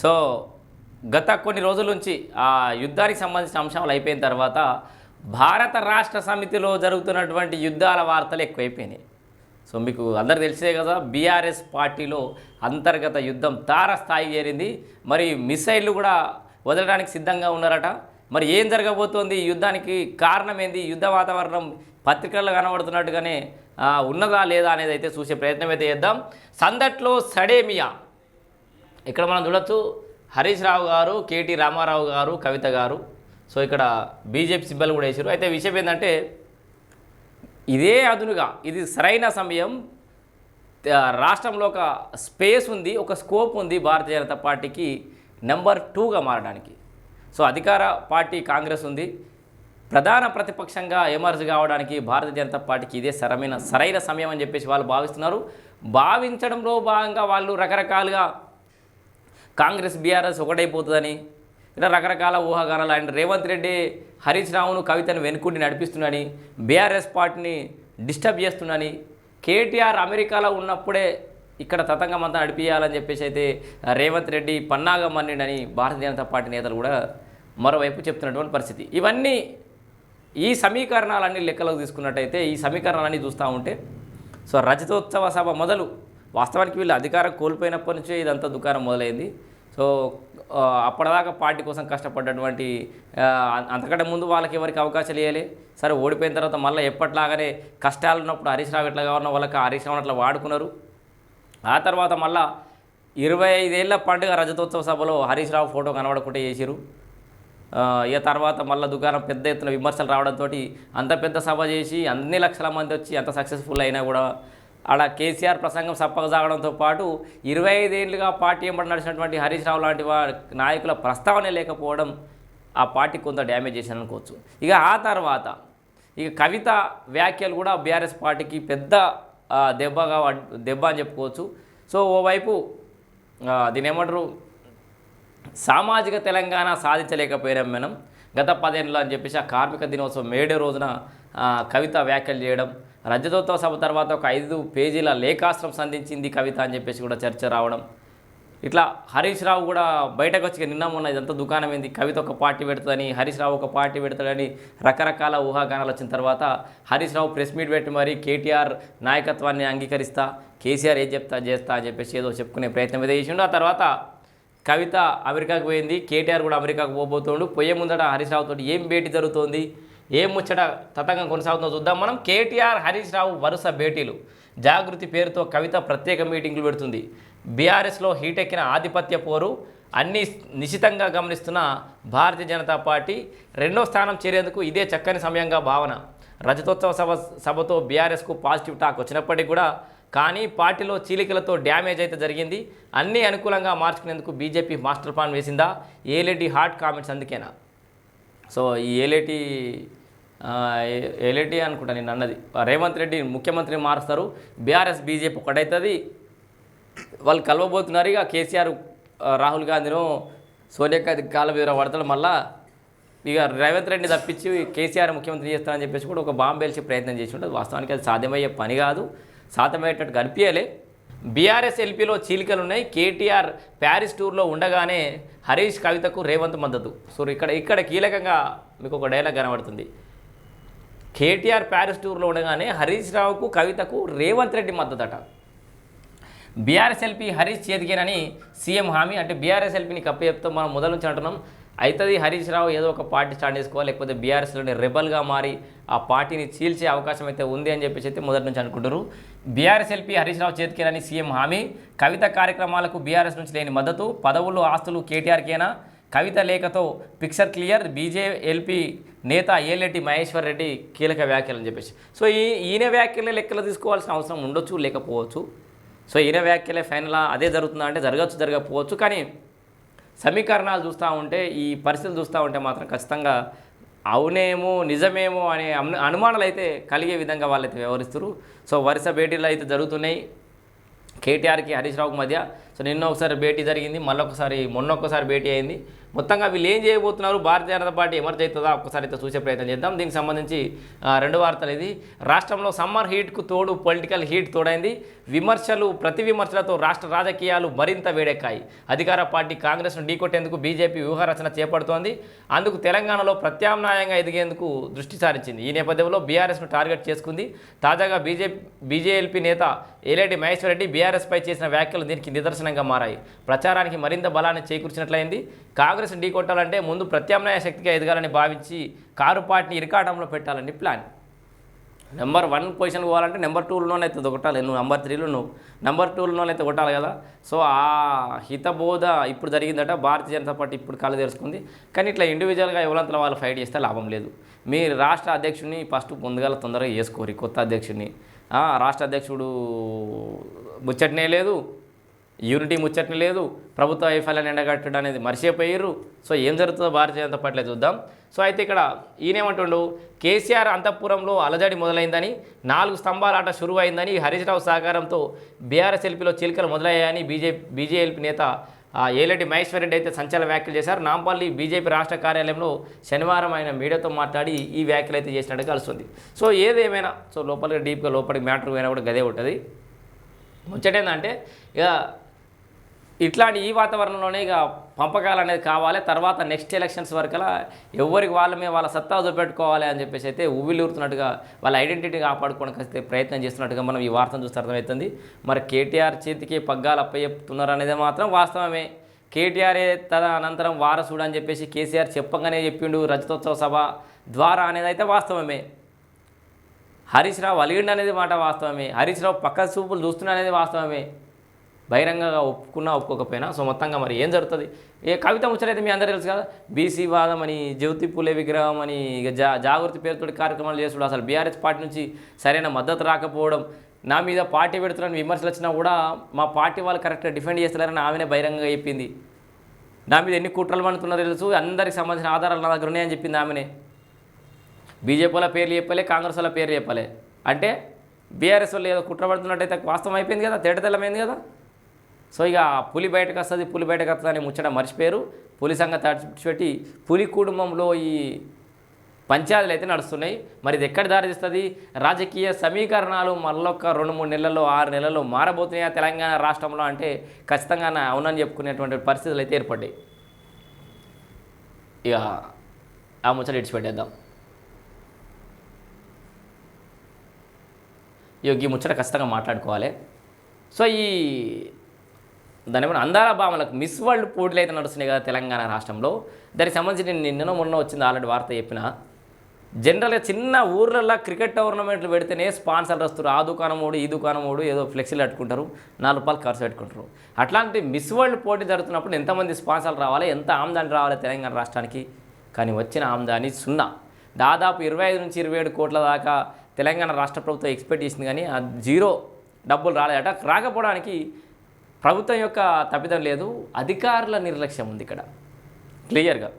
So గత కొన్ని రోజుల నుంచి ఆ యుద్ధానికి సంబంధించిన అంశాలు అయిపోయిన తర్వాత భారత రాష్ట్ర సమితిలో జరుగుతున్నటువంటి యుద్ధాల వార్తలు ఎక్కువైపోయినాయి. సో మీకు అందరు తెలిసే కదా బీఆర్ఎస్ పార్టీలో అంతర్గత యుద్ధం తార స్థాయి చేరింది. మరి మిసైళ్ళు కూడా వదలడానికి సిద్ధంగా ఉన్నారట. మరి ఏం జరగబోతోంది? ఈ యుద్ధానికి కారణం ఏంది? యుద్ధ వాతావరణం పత్రికల్లో కనబడుతున్నట్టుగానే ఉన్నదా లేదా అనేది అయితే చూసే ప్రయత్నం అయితే చేద్దాం. సందట్లో సడేమియా ఇక్కడ మనం చూడొచ్చు హరీష్ రావు గారు కేటీ రామారావు గారు కవిత గారు. సో ఇక్కడ బీజేపీ సింబల్ కూడా వేసారు అయితే విషయం ఏంటంటే ఇదే అదునుగా ఇది సరైన సమయం. రాష్ట్రంలో ఒక స్పేస్ ఉంది ఒక స్కోప్ ఉంది భారతీయ జనతా పార్టీకి నెంబర్ టూగా మారడానికి. సో అధికార పార్టీ కాంగ్రెస్ ఉంది. ప్రధాన ప్రతిపక్షంగా ఎమర్జ్ కావడానికి భారతీయ జనతా పార్టీకి ఇదే సరమైన సరైన సమయం అని చెప్పేసి వాళ్ళు భావిస్తున్నారు. భావించడంలో భాగంగా వాళ్ళు రకరకాలుగా కాంగ్రెస్ బీఆర్ఎస్ ఒకటైపోతుందని. ఇలా రకరకాల ఊహాగానాలు ఆయన రేవంత్ రెడ్డి హరీష్ రావును కవితను వెనుకుండి నడిపిస్తున్నాడని బీఆర్ఎస్ పార్టీని డిస్టర్బ్ చేస్తున్నాని కేటీఆర్ అమెరికాలో ఉన్నప్పుడే ఇక్కడ తతంగం అంతా నడిపించాలని చెప్పేసి అయితే రేవంత్ రెడ్డి పన్నాగా మన్నిడని భారతీయ జనతా పార్టీ నేతలు కూడా మరోవైపు చెప్తున్నటువంటి పరిస్థితి. ఇవన్నీ ఈ సమీకరణాలన్నీ లెక్కలోకి తీసుకున్నట్టయితే ఈ సమీకరణాలన్నీ చూస్తూ ఉంటే సో రజతోత్సవ సభ మొదలు వాస్తవానికి వీళ్ళు అధికారం కోల్పోయినప్పటి నుంచే ఇదంతా దుకాణం మొదలైంది. సో అప్పటిదాకా పార్టీ కోసం కష్టపడ్డటువంటి అంతకంటే ముందు వాళ్ళకి ఎవరికి అవకాశాలు ఇవ్వాలి సరే ఓడిపోయిన తర్వాత మళ్ళీ ఎప్పటిలాగానే కష్టాలు ఉన్నప్పుడు హరీష్ రావు ఎట్లా కావాలన్న వాళ్ళకి హరీష్ రావు అట్లా వాడుకున్నారు. ఆ తర్వాత మళ్ళీ ఇరవై ఐదేళ్ళ పండుగ రజతోత్సవ సభలో హరీష్ రావు ఫోటో కనబడకుండా చేసిరు ఇక తర్వాత మళ్ళీ దుకాణం పెద్ద ఎత్తున విమర్శలు రావడంతో అంత పెద్ద సభ చేసి అన్ని లక్షల మంది వచ్చి అంత సక్సెస్ఫుల్ అయినా కూడా ఆడ కేసీఆర్ ప్రసంగం సప్పగా సాగడంతో పాటు ఇరవై ఐదేళ్ళుగా పార్టీ ఎంబడి నడిచినటువంటి హరీష్ రావు లాంటి వారి నాయకుల ప్రస్తావన లేకపోవడం ఆ పార్టీ కొంత డ్యామేజ్ చేశాను అనుకోవచ్చు ఇక ఆ తర్వాత ఇక కవిత వ్యాఖ్యలు కూడా బీఆర్ఎస్ పార్టీకి పెద్ద దెబ్బగా దెబ్బ అని చెప్పుకోవచ్చు. సో ఓవైపు దీని ఏమంటారు సామాజిక తెలంగాణ సాధించలేకపోయినాం మనం. గత పదేళ్ళు అని చెప్పేసి ఆ కార్మిక దినోత్సవం మేడే రోజున కవిత వ్యాఖ్యలు చేయడం రజతోత్సవ సభ తర్వాత ఒక ఐదు పేజీల లేఖాస్త్రం సంధించింది కవిత అని చెప్పేసి కూడా చర్చ రావడం. ఇట్లా హరీష్ రావు కూడా బయటకు వచ్చి నిన్న మొన్న ఇదంతా దుకాణం ఏంది కవిత ఒక పార్టీ పెడుతుందని హరీష్ రావు ఒక పార్టీ పెడతాడని రకరకాల ఊహాగానాలు వచ్చిన తర్వాత హరీష్ రావు ప్రెస్ మీట్ పెట్టి మరి కేటీఆర్ నాయకత్వాన్ని అంగీకరిస్తా కేసీఆర్ ఏం చెప్తా చేస్తా అని చెప్పేసి ఏదో చెప్పుకునే ప్రయత్నం అయితే చేసిండు. ఆ తర్వాత కవిత అమెరికాకు పోయింది కేటీఆర్ కూడా అమెరికాకు పోబోతుండు. పోయే ముందట హరీష్ రావుతో ఏం భేటీ జరుగుతోంది ఏం ముచ్చట తతంగం కొనసాగుతుందో చూద్దాం. మనం కేటీఆర్ హరీష్ రావు వరుస భేటీలు. జాగృతి పేరుతో కవిత ప్రత్యేక మీటింగ్లు పెడుతుంది. బీఆర్ఎస్లో హీటెక్కిన ఆధిపత్య పోరు అన్ని నిశితంగా గమనిస్తున్న భారతీయ జనతా పార్టీ రెండో స్థానం చేరేందుకు ఇదే చక్కని సమయంగా భావన. రజతోత్సవ సభ సభతో బీఆర్ఎస్కు పాజిటివ్ టాక్ వచ్చినప్పటికీ కూడా కానీ పార్టీలో చీలికలతో డ్యామేజ్ అయితే జరిగింది. అన్నీ అనుకూలంగా మార్చుకునేందుకు బీజేపీ మాస్టర్ ప్లాన్ వేసిందా? ఏలేటి హాట్ కామెంట్స్ అందుకేనా? సో ఈ ఏలేటి ఏలేటి అనుకుంటా నేను అన్నది. రేవంత్ రెడ్డి ముఖ్యమంత్రిని మారుస్తారు. బీఆర్ఎస్ బీజేపీ ఒకటవుతుంది వాళ్ళు కలవబోతున్నారు ఇక. కేసీఆర్ రాహుల్ గాంధీను సోనియా గాంధీ కాళ్ళ మీద పడతాడు మళ్ళీ. ఇక రేవంత్ రెడ్డిని తప్పించి కేసీఆర్ ముఖ్యమంత్రి చేస్తారని చెప్పేసి కూడా ఒక బాంబు పేల్చి ప్రయత్నం చేసి ఉంటుంది వాస్తవానికి అది సాధ్యమయ్యే పని కాదు. సాధ్యమయ్యేటట్టు కనిపించలే. బీఆర్ఎస్ ఎల్పీలో చీలికలు ఉన్నాయి కేటీఆర్ ప్యారిస్ టూర్లో ఉండగానే హరీష్ కవితకు రేవంత్ మద్దతు. సో ఇక్కడ ఇక్కడ కీలకంగా మీకు ఒక డైలాగ్ కనబడుతుంది. కేటీఆర్ ప్యారిస్ టూర్లో ఉండగానే హరీష్ రావుకు కవితకు రేవంత్ రెడ్డి మద్దతట. బీఆర్ఎస్ ఎల్పీ హరీష్ చేతికేనని సీఎం హామీ అంటే బీఆర్ఎస్ ఎల్పీని కప్ప చెప్తాం మనం మొదలు నుంచి అంటున్నాం. అవుతుంది హరీష్ రావు ఏదో ఒక పార్టీ స్టార్ట్ చేసుకోవాలి లేకపోతే బీఆర్ఎస్లోని రెబల్గా మారి ఆ పార్టీని చీల్చే అవకాశం అయితే ఉంది అని చెప్పేసి అయితే మొదటి నుంచి అనుకుంటారు బీఆర్ఎస్ ఎల్పీ హరీష్ రావు చేతికేనని సీఎం హామీ. కవిత కార్యక్రమాలకు బీఆర్ఎస్ నుంచి లేని మద్దతు. పదవులు ఆస్తులు కేటీఆర్కేనా? కవిత లేఖతో పిక్చర్ క్లియర్. బీజేఎల్పీ నేత ఏలెట్టి మహేశ్వర్ రెడ్డి కీలక వ్యాఖ్యలు అని చెప్పేసి. సో ఈ ఈయన వ్యాఖ్యలే లెక్కలు తీసుకోవాల్సిన అవసరం ఉండొచ్చు లేకపోవచ్చు. సో ఈయన వ్యాఖ్యలే ఫైనల్ అదే జరుగుతుందా అంటే జరగచ్చు జరగకపోవచ్చు. కానీ సమీకరణాలు చూస్తూ ఉంటే ఈ పరిస్థితులు చూస్తూ ఉంటే మాత్రం ఖచ్చితంగా అవునేమో నిజమేమో అనే అను- అనుమానాలు అయితే కలిగే విధంగా వాళ్ళైతే వ్యవహరిస్తారు సో వరుస భేటీలు అయితే జరుగుతున్నాయి. కేటీఆర్కి హరీష్ రావుకి మధ్య. సో నిన్న ఒకసారి భేటీ జరిగింది మళ్ళీ ఒకసారి మొన్న ఒకసారి భేటీ అయింది. మొత్తంగా వీళ్ళు ఏం చేయబోతున్నారు? భారతీయ జనతా పార్టీ ఎమర్జ్ అవుతుందా? ఒక్కసారి అయితే చూసే ప్రయత్నం చేద్దాం. దీనికి సంబంధించి రెండు వార్తలు ఇది. రాష్ట్రంలో సమ్మర్ హీట్కు తోడు పొలిటికల్ హీట్ తోడైంది. విమర్శలు ప్రతి విమర్శలతో రాష్ట్ర రాజకీయాలు మరింత వేడెక్కాయి. అధికార పార్టీ కాంగ్రెస్ను ఢీకొట్టేందుకు బీజేపీ వ్యూహరచన చేపడుతోంది. అందుకు తెలంగాణలో ప్రత్యామ్నాయంగా ఎదిగేందుకు దృష్టి సారించింది. ఈ నేపథ్యంలో బీఆర్ఎస్ను టార్గెట్ చేసుకుంది. తాజాగా బీజేపీ బీజేఎల్పీ నేత ఏలేటి మహేశ్వర్ రెడ్డి బీఆర్ఎస్పై చేసిన వ్యాఖ్యలు దీనికి నిదర్శనంగా మారాయి. ప్రచారానికి మరింత బలాన్ని చేకూర్చినట్లయింది. కాంగ్రెస్ ఢీకొట్టాలంటే ముందు ప్రత్యామ్నాయ శక్తిగా ఎదగాలని భావించి కారు పార్టీని ఇరికాటంలో పెట్టాలని ప్లాన్. నెంబర్ వన్ పొజిషన్ పోవాలంటే నెంబర్ టూలోనైతే కొట్టాలి. నువ్వు నెంబర్ త్రీలో నువ్వు నెంబర్ టూలోనైతే కొట్టాలి కదా. సో ఆ హితబోధ ఇప్పుడు జరిగిందట. భారతీయ జనతా పార్టీ ఇప్పుడు కళ్ళు తెరుచుకుంది. కానీ ఇట్లా ఇండివిజువల్గా ఎవరంతలో వాళ్ళు ఫైట్ చేస్తే లాభం లేదు. మీ రాష్ట్ర అధ్యక్షుడిని ఫస్ట్ ముందుగా తొందరగా చేసుకోరి కొత్త అధ్యక్షుడిని. రాష్ట్ర అధ్యక్షుడు ముచ్చటనే లేదు. యూనిటీ ముచ్చట్ని లేదు ప్రభుత్వ వైఫల్యాన్ని ఎండగట్టడం అనేది మర్చిపోయారు. సో ఏం జరుగుతుందో భారతీయ జనతా పార్టీలో చూద్దాం. సో అయితే ఇక్కడ ఈయనేమంటుండు కేసీఆర్ అంతఃపురంలో అలజడి మొదలైందని నాలుగు స్తంభాల ఆట షురువైందని హరీష్ రావు సహకారంతో బీఆర్ఎస్ ఎల్పీలో చీలికలు మొదలయ్యాయని బీజేపీ బీజేఎల్పీ నేత ఏలటి మహేశ్వర్ రెడ్డి అయితే సంచలన వ్యాఖ్యలు చేశారు. నాంపల్లి బీజేపీ రాష్ట్ర కార్యాలయంలో శనివారం ఆయన మీడియాతో మాట్లాడి ఈ వ్యాఖ్యలు అయితే చేసినట్టు కలుస్తుంది. సో ఏదేమైనా సో లోపలికి డీప్గా లోపలికి మ్యాటర్ పోయినా కూడా గదే ఉంటుంది. ముచ్చటేందంటే ఇక ఇట్లాంటి ఈ వాతావరణంలోనే ఇక పంపకాలు అనేది కావాలి. తర్వాత నెక్స్ట్ ఎలక్షన్స్ వరకలా ఎవరికి వాళ్ళమే వాళ్ళ సత్తా చూపెట్టుకోవాలి అని చెప్పేసి అయితే ఉవ్విలూరుతున్నట్టుగా వాళ్ళ ఐడెంటిటీ కాపాడుకోవడానికి అయితే ప్రయత్నం చేస్తున్నట్టుగా మనం ఈ వార్తను చూస్తే అర్థమవుతుంది. మరి కేటీఆర్ చేతికి పగ్గాలు అప్పచెప్తున్నారు అనేది మాత్రం వాస్తవమే. కేటీఆర్ తద అనంతరం వారసుడు అని చెప్పేసి కేసీఆర్ చెప్పగానే చెప్పిండు రజతోత్సవ సభ ద్వారా అనేది అయితే వాస్తవమే. హరీష్ రావు అలిగిండు అనేది మాట వాస్తవమే. హరీష్ రావు పక్క చూపులు చూస్తున్నా అనేది వాస్తవమే. బహిరంగంగా ఒప్పుకున్నా ఒప్పుకోకపోయినా సో మొత్తంగా మరి ఏం జరుగుతుంది? ఏ కవిత ముచ్చటైతే మీ అందరూ తెలుసు కదా? బీసీ వాదం అని జ్యోతి పూలే విగ్రహం అని ఇక జా జాగృతి పేరుతో కార్యక్రమాలు చేసుడు అసలు బీఆర్ఎస్ పార్టీ నుంచి సరైన మద్దతు రాకపోవడం నా మీద పార్టీ పెడుతున్నారని విమర్శలు వచ్చినా కూడా మా పార్టీ వాళ్ళు కరెక్ట్గా డిఫెండ్ చేస్తున్నారని ఆమెనే బహిరంగంగా చెప్పింది. నా మీద ఎన్ని కుట్రలు పడుతున్నారో తెలుసు అందరికి సంబంధించిన ఆధారాలు నా దగ్గర ఉన్నాయని చెప్పింది ఆమెనే. బీజేపీ వాళ్ళ పేర్లు చెప్పలే కాంగ్రెస్ వాళ్ళ పేర్లు చెప్పలే. అంటే బీఆర్ఎస్ వాళ్ళు ఏదో కుట్ర పడుతున్నట్టయితే వాస్తవం అయిపోయింది కదా తేటతెల్లమైంది కదా? సో ఇక పులి బయటకు వస్తుంది పులి బయటకు వస్తుంది అని ముచ్చట మర్చిపోయారు. పులి సంగతి తడిచిపెట్టి పులి కుటుంబంలో ఈ పంచాయతీలు అయితే నడుస్తున్నాయి. మరి ఇది ఎక్కడ దారితీస్తుంది? రాజకీయ సమీకరణాలు మళ్ళొక్క రెండు మూడు నెలల్లో ఆరు నెలల్లో మారబోతున్నాయా తెలంగాణ రాష్ట్రంలో అంటే ఖచ్చితంగా నా అవునని చెప్పుకునేటువంటి పరిస్థితులు అయితే ఏర్పడ్డాయి. ఇక ఆ ముచ్చట ఇడిచిపెట్టేద్దాం ఇక ఈ ముచ్చట ఖచ్చితంగా మాట్లాడుకోవాలి. సో ఈ దానివల్ల అందాల భామలకు మిస్ వరల్డ్ పోటీలు అయితే నడుస్తున్నాయి కదా తెలంగాణ రాష్ట్రంలో. దానికి సంబంధించి నేను నిన్న మొన్న వచ్చింది ఆల్రెడీ వార్త చెప్పిన. జనరల్గా చిన్న ఊర్లలో క్రికెట్ టోర్నమెంట్లు పెడితేనే స్పాన్సర్లు వస్తారు. ఆ దుకాణం ఓడు ఈ దుకాణం ఓడు ఏదో ఫ్లెక్సీలు పెట్టుకుంటారు నాలుగు రూపాయలు ఖర్చు పెట్టుకుంటారు. అట్లాంటి మిస్ వరల్డ్ పోటీ జరుగుతున్నప్పుడు ఎంతమంది స్పాన్సర్లు రావాలి? ఎంత ఆమ్దాని రావాలి తెలంగాణ రాష్ట్రానికి? కానీ వచ్చిన ఆమ్దాని సున్నా. దాదాపు ఇరవై ఐదు నుంచి ఇరవై ఏడు కోట్ల దాకా తెలంగాణ రాష్ట్ర ప్రభుత్వం ఎక్స్పెక్ట్ చేసింది కానీ ఆ జీరో డబ్బులు రాలేదట. రాకపోవడానికి ప్రభుత్వం యొక్క తప్పిదం లేదు అధికారుల నిర్లక్ష్యం ఉంది ఇక్కడ. క్లియర్గా.